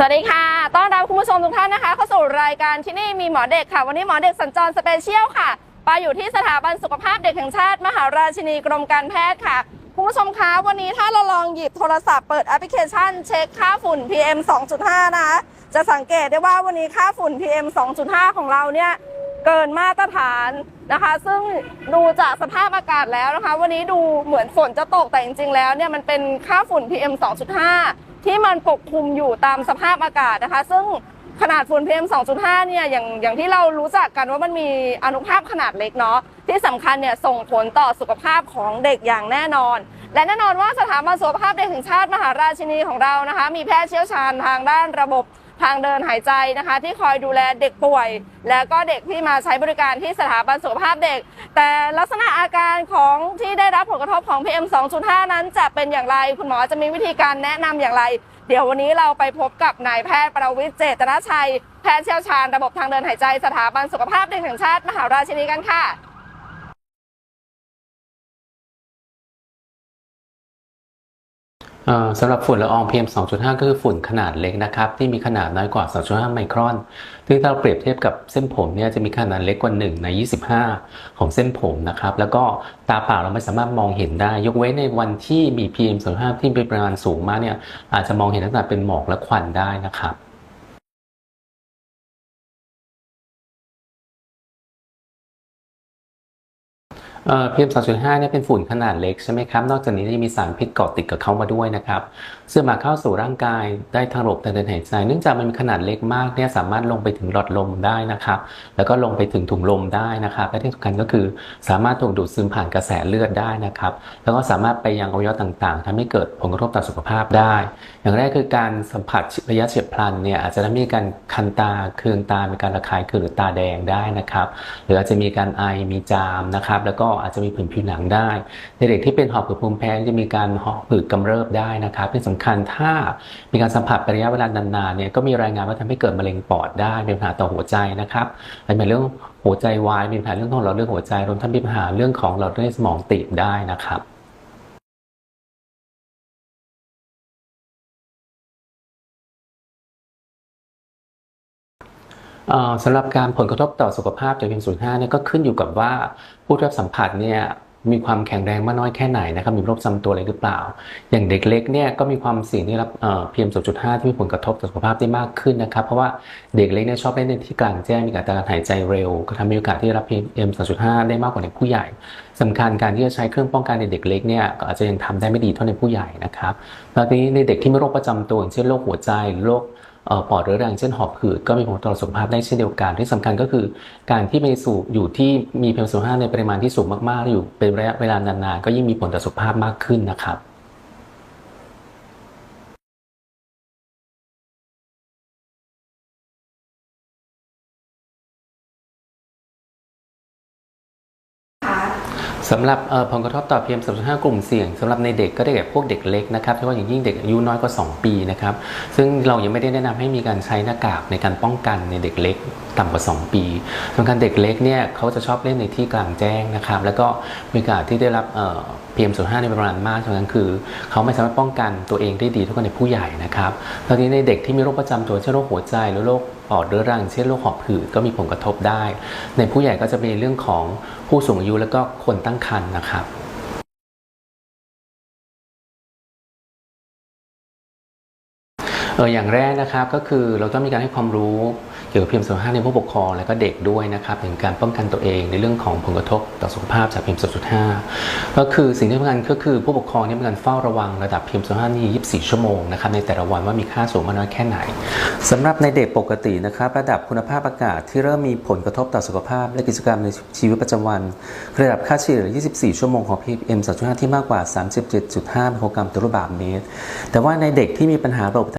สวัสดีค่ะ ต้อนรับคุณผู้ชมทุกท่านนะคะ เข้าสู่รายการที่นี่มีหมอเด็กค่ะ วันนี้หมอเด็กสัญจรสเปเชียลค่ะไปอยู่ที่สถาบันสุขภาพเด็กแห่งชาติ มหาราชินีกรมการแพทย์ค่ะ คุณผู้ชมคะวันนี้ถ้าเราลองหยิบโทรศัพท์เปิดแอปพลิเคชัน เช็คค่าฝุ่น PM 2.5 นะคะ จะสังเกตได้ว่าวันนี้ค่าฝุ่น PM 2.5 ของเราเนี่ยเกินมาตรฐานนะคะ ซึ่งดูจากสภาพอากาศแล้วนะคะ วันนี้ดูเหมือนฝนจะตกแต่จริงๆแล้วเนี่ยมันเป็นค่าฝุ่น PM 2.5 ที่มันปกคลุมอยู่ตามสภาพอากาศนะคะ ซึ่งขนาดฝุ่น PM 2.5 เนี่ยอย่างอย่างที่เรารู้จักกันว่ามันมีอนุภาคขนาดเล็กเนาะที่สำคัญเนี่ยส่งผลต่อสุขภาพของเด็กอย่างแน่นอน และแน่นอนว่าสถาบันสุขภาพเด็กแห่งชาติมหาราชินีของเรานะคะ มีแพทย์เชี่ยวชาญทางด้านระบบ ทางเดินหายใจนะคะ ที่คอยดูแลเด็กป่วย และก็เด็กที่มาใช้บริการที่สถาบันสุขภาพเด็ก แต่ลักษณะอาการของที่ได้รับผลกระทบของ PM 2.5 นั้นจะเป็นอย่างไร คุณหมอจะมีวิธีการแนะนำอย่างไร เดี๋ยววันนี้เราไปพบกับนายแพทย์ประวิทย์เจตนชัย แพทย์เชี่ยวชาญระบบทางเดินหายใจสถาบันสุขภาพเด็กแห่งชาติ มหาราชินีกันค่ะ สำหรับฝุ่นละออง PM 2.5 ก็คือฝุ่นขนาดเล็กนะครับ ที่มีขนาดน้อยกว่า 2.5 ไมครอนซึ่งถ้าเราเปรียบเทียบกับเส้นผมเนี่ยจะมีขนาดเล็กกว่า 1 ใน 25 ของเส้นผมนะครับ แล้วก็ตาเปล่าเราไม่สามารถมองเห็นได้ ยกเว้นในวันที่มี PM 2.5 ที่มีปริมาณสูงมากเนี่ยอาจจะมองเห็นตั้งแต่เป็นหมอกและควันได้นะครับ เอ่อ PM 2.5เนี่ยเป็นฝุ่นขนาดเล็กใช่ไหมครับ นอกจากนี้ยังมีสารพิษเกาะติดกับเขามาด้วยนะครับ ซึ่งมาเข้าสู่ร่างกายได้ทางระบบทางเดินหายใจ เนื่องจากมันมีขนาดเล็กมากเนี่ยสามารถลงไปถึงหลอดลมได้นะครับ แล้วก็ลงไปถึงถุงลมได้นะครับและที่สำคัญก็คือสามารถถูกดูดซึมผ่านกระแสเลือดได้นะครับ แล้วก็สามารถไปยังอวัยวะต่างๆทำให้เกิดผลกระทบต่อสุขภาพได้ อย่างแรกคือการสัมผัสระยะเฉียบพลันเนี่ยอาจจะทำให้มีการคันตาเคืองตา มีการระคายเคืองหรือตาแดงได้นะครับ หรืออาจจะมีการไอ มีจามนะครับ แล้วก็อาจจะมีผื่นผิวหนังได้ ในเด็กที่เป็นหอบหืดภูมิแพ้จะมีการหอบหืดกำเริบได้นะครับเป็นสำคัญถ้ามีการสัมผัสไประยะเวลานานๆเนี่ยก็มีรายงานว่าทำให้เกิดมะเร็งปอดได้เป็นปัญหาต่อหัวใจนะครับและเป็นเรื่องหัวใจวายมีปัญหาเรื่องของหลอดเลือดหัวใจรวมทั้งมีปัญหาเรื่องของหลอดเลือดสมองตีบได้นะครับ สำหรับการผลกระทบต่อสุขภาพจาก PM05 เนี่ยก็ขึ้นอยู่กับว่าผู้รับสัมผัสเนี่ยมีความแข็งแรงมากน้อยแค่ไหนนะครับมีโรคประจำตัวอะไรหรือเปล่า อย่างเด็กเล็กเนี่ยก็มีความเสี่ยงที่รับเอ่อ PM2.5 ที่มีผลกระทบต่อสุขภาพได้มากขึ้นนะครับ เพราะว่าเด็กเล็กเนี่ยชอบเล่นในที่กลางแจ้งมีอัตราการหายใจเร็ว ก็ทำให้โอกาสที่รับ PM2.5 ได้มากกว่าในผู้ใหญ่สำคัญการที่จะใช้เครื่องป้องกันในเด็กเล็กเนี่ยก็อาจจะยังทำได้ไม่ดีเท่าในผู้ใหญ่นะครับแล้วทีนี้ในเด็กที่มีโรคประจำตัวอย่างเช่นโรคหัวใจหรือโรค ปอดเรื้อรังเช่นหอบหืดก็มีผลต่อสุขภาพได้เช่นเดียวกัน ที่สำคัญก็คือ การที่ไปสู่อยู่ที่มีเพมสูห้าในปริมาณที่สูงมากๆ อยู่เป็นระยะเวลานานๆ ก็ยิ่งมีผลต่อสุขภาพมากขึ้นนะครับ สำหรับผลกระทบต่อ PM 2.5 กลุ่มเสี่ยงสำหรับในเด็กก็ได้แก่พวกเด็กเล็กนะครับเฉพาะอย่างยิ่งเด็กอายุน้อยกว่า 2 ปีนะครับซึ่งเรายังไม่ได้แนะนำให้มีการใช้หน้ากากในการป้องกันในเด็กเล็กต่ำกว่า 2 ปีสำคัญเด็กเล็กเนี่ยเขาจะชอบเล่นในที่กลางแจ้งนะครับแล้วก็มีโอกาสที่ได้รับ PM 2.5ในประมาณมากฉะนั้นคือ เขาไม่สามารถป้องกันตัวเองได้ดีเท่ากับในผู้ใหญ่นะครับตอนนี้ในเด็กที่มีโรคประจำตัวเช่นโรคหัวใจหรือโรคปอดเรื้อรังเช่นโรคหอบหืดก็มีผลกระทบได้ ในผู้ใหญ่ก็จะมีเรื่องของผู้สูงอายุและก็คนตั้งครรภ์นะครับ เอออย่างแรกนะครับก็คือเราต้องมีการให้ความรู้เกี่ยวกับ PM 2.5ในผู้ปกครองและก็เด็กด้วยนะครับถึงการป้องกันตัวเองในเรื่องของผลกระทบต่อสุขภาพจาก PM 2.5ก็คือสิ่งที่สำคัญก็คือผู้ปกครองนี่ยมีการเฝ้าระวังระดับ PM 2.5นี่24ชั่วโมงนะครับในแต่ละวันว่ามีค่าสูงมากน้อยแค่ไหนสำหรับในเด็กปกตินะครับระดับคุณภาพอากาศที่เริ่มมีผลกระทบต่อสุขภาพ และกิจกรรมในชีวิตประจำวัน ระดับค่าเฉลี่ย24 ชั่วโมงของ PM 2.5 ที่มากกว่า 37.5 ไมโครกรัมต่อลูกบาศก์เมตร แต่ว่าในเด็กที่มีปัญหาระบบ